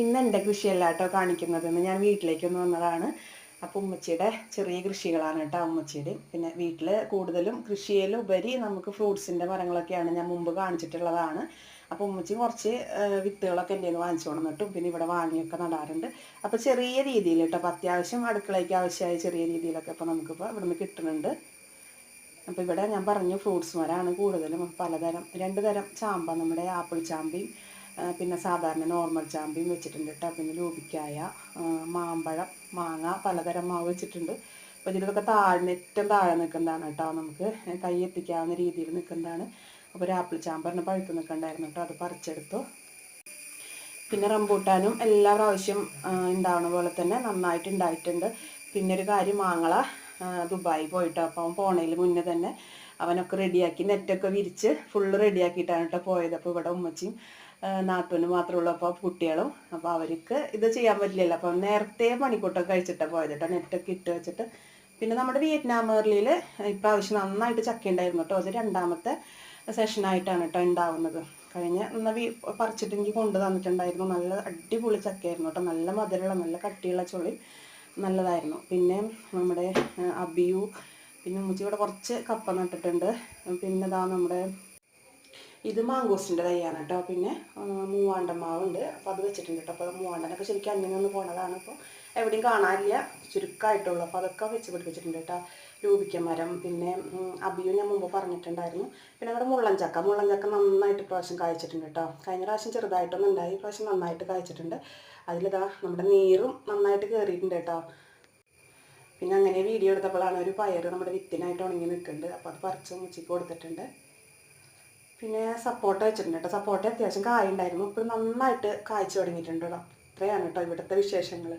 ഇന്ന് എന്റെ കൃഷിയല്ല കേട്ടോ കാണിക്കുന്നത് ഞാൻ വീട്ടിലേക്കൊന്ന് വന്നതാണ്. അപ്പോൾ ഉമ്മച്ചിയുടെ ചെറിയ കൃഷികളാണ് കേട്ടോ ഉമ്മച്ചിയുടെ. പിന്നെ വീട്ടിൽ കൂടുതലും കൃഷിയിലുപരി നമുക്ക് ഫ്രൂട്ട്സിന്റെ മരങ്ങളൊക്കെയാണ് ഞാൻ മുമ്പ് കാണിച്ചിട്ടുള്ളതാണ്. അപ്പോൾ ഉമ്മച്ചി കുറച്ച് വിത്തുകളൊക്കെ എന്റെ നിന്ന് വാങ്ങിച്ചു കൊണ്ടുവന്നിട്ടും പിന്നെ ഇവിടെ വാങ്ങിയൊക്കെ നടാറുണ്ട്. അപ്പോൾ ചെറിയ രീതിയിൽ കേട്ടോ അപ്പോൾ അത്യാവശ്യം അടുക്കളയ്ക്ക് ആവശ്യമായ ചെറിയ രീതിയിലൊക്കെ ഇപ്പോൾ നമുക്കിപ്പോൾ ഇവിടുന്ന് കിട്ടുന്നുണ്ട്. അപ്പോൾ ഇവിടെ ഞാൻ പറഞ്ഞു ഫ്രൂട്ട്സ് മരമാണ് കൂടുതലും. പലതരം രണ്ട് തരം ചാമ്പ നമ്മുടെ ആപ്പിൾ ചാമ്പയും പിന്നെ സാധാരണ നോർമൽ ചാമ്പയും വെച്ചിട്ടുണ്ട് കേട്ടോ പിന്നെ ലൂപിക്കായ മാമ്പഴം മാങ്ങ പലതരം മാവ് വെച്ചിട്ടുണ്ട്. അപ്പോൾ ഇതിലൊക്കെ താഴ്ന്ന ഏറ്റവും താഴെ നിൽക്കുന്നതാണ് കേട്ടോ നമുക്ക് കൈ എത്തിക്കാവുന്ന രീതിയിൽ നിൽക്കുന്നതാണ്. അപ്പോൾ ഒരു ആപ്പിൾ ചാമ്പറിന് പഴുത്ത് നിൽക്കണ്ടായിരുന്നു കേട്ടോ അത് പറിച്ചെടുത്തു. പിന്നെ റംബൂട്ടാനും എല്ലാ പ്രാവശ്യം ഉണ്ടാവുന്ന പോലെ തന്നെ നന്നായിട്ട് ഉണ്ടായിട്ടുണ്ട്. പിന്നെ ഒരു കാര്യം മാങ്ങള ദുബായി പോയിട്ട്. അപ്പോൾ അവൻ പോണതിൽ മുന്നേ തന്നെ അവനൊക്കെ റെഡിയാക്കി നെറ്റൊക്കെ വിരിച്ച് ഫുള്ള് റെഡിയാക്കിയിട്ടാണ് കേട്ടോ പോയത്. അപ്പോൾ ഇവിടെ ഉമ്മച്ചിയും നാത്തൂനും മാത്രമേ ഉള്ളൂ അപ്പോൾ കുട്ടികളും അപ്പോൾ അവർക്ക് ഇത് ചെയ്യാൻ പറ്റില്ലല്ലോ. അപ്പോൾ നേരത്തെ പണിക്കൂട്ടൊക്കെ കഴിച്ചിട്ടാണ് പോയത് കേട്ടോ. നെറ്റൊക്കെ ഇട്ട് വെച്ചിട്ട്. പിന്നെ നമ്മുടെ വിയറ്റ്നാം ഏർലിയിൽ ഇപ്രാവശ്യം നന്നായിട്ട് ചക്ക ഉണ്ടായിരുന്നു കേട്ടോ. അത് രണ്ടാമത്തെ സെഷനായിട്ടാണ് കേട്ടോ ഉണ്ടാവുന്നത്. കഴിഞ്ഞ എന്നാൽ വി പറിച്ചിട്ട് എനിക്ക് കൊണ്ടു തന്നിട്ടുണ്ടായിരുന്നു. നല്ല അടിപൊളി ചക്കയായിരുന്നു കേട്ടോ. നല്ല മധുരമുള്ള നല്ല കട്ടിയുള്ള ചുളി നല്ലതായിരുന്നു. പിന്നെ നമ്മുടെ അബിയു പിന്നെ ഉമ്മച്ചി ഇവിടെ കുറച്ച് കപ്പ നട്ടിട്ടുണ്ട്. പിന്നെ ഇതാ നമ്മുടെ ഇത് മാങ്കോസിന്റെ തൈയാണ് കേട്ടോ. പിന്നെ മൂവാണ്ട മാവുണ്ട്. അപ്പോൾ അത് വെച്ചിട്ടുണ്ട് കേട്ടോ. അപ്പോൾ മൂവാണ്ടനൊക്കെ ശരിക്കും അങ്ങനെ ഒന്ന് പോണതാണ്. അപ്പോൾ എവിടെയും കാണാനില്ല. ചുരുക്കമായിട്ടുള്ളൂ അപ്പോൾ അതൊക്കെ വെച്ച് പിടിപ്പിച്ചിട്ടുണ്ട് കേട്ടോ. രൂപിക്ക മരം പിന്നെ അബിയും ഞാൻ മുമ്പ് പറഞ്ഞിട്ടുണ്ടായിരുന്നു. പിന്നെ നമ്മുടെ മുള്ളഞ്ചക്ക മുള്ളഞ്ചക്ക നന്നായിട്ട് പ്രാവശ്യം കായ്ച്ചിട്ടുണ്ട് കേട്ടോ. കഴിഞ്ഞ പ്രാവശ്യം ചെറുതായിട്ടൊന്നും ഉണ്ടായി. പ്രാവശ്യം നന്നായിട്ട് കായ്ച്ചിട്ടുണ്ട്. അതിലിതാ നമ്മുടെ നീറും നന്നായിട്ട് കയറിയിട്ടുണ്ട് കേട്ടോ. പിന്നെ അങ്ങനെ വീഡിയോ എടുത്തപ്പോഴാണ് ഒരു പയർ നമ്മുടെ വിത്തിനായിട്ട് ഉണങ്ങി നിൽക്കുന്നുണ്ട്. അപ്പോൾ അത് പറിച്ച് മുച്ചിക്ക് കൊടുത്തിട്ടുണ്ട്. പിന്നെ സപ്പോർട്ട വെച്ചിട്ടുണ്ട് കേട്ടോ. സപ്പോട്ട അത്യാവശ്യം കായുണ്ടായിരുന്നു. ഇപ്പോൾ നന്നായിട്ട് കായ്ച്ചു തുടങ്ങിയിട്ടുണ്ട് കേട്ടോ. ഇത്രയാണ് കേട്ടോ ഇവിടുത്തെ വിശേഷങ്ങൾ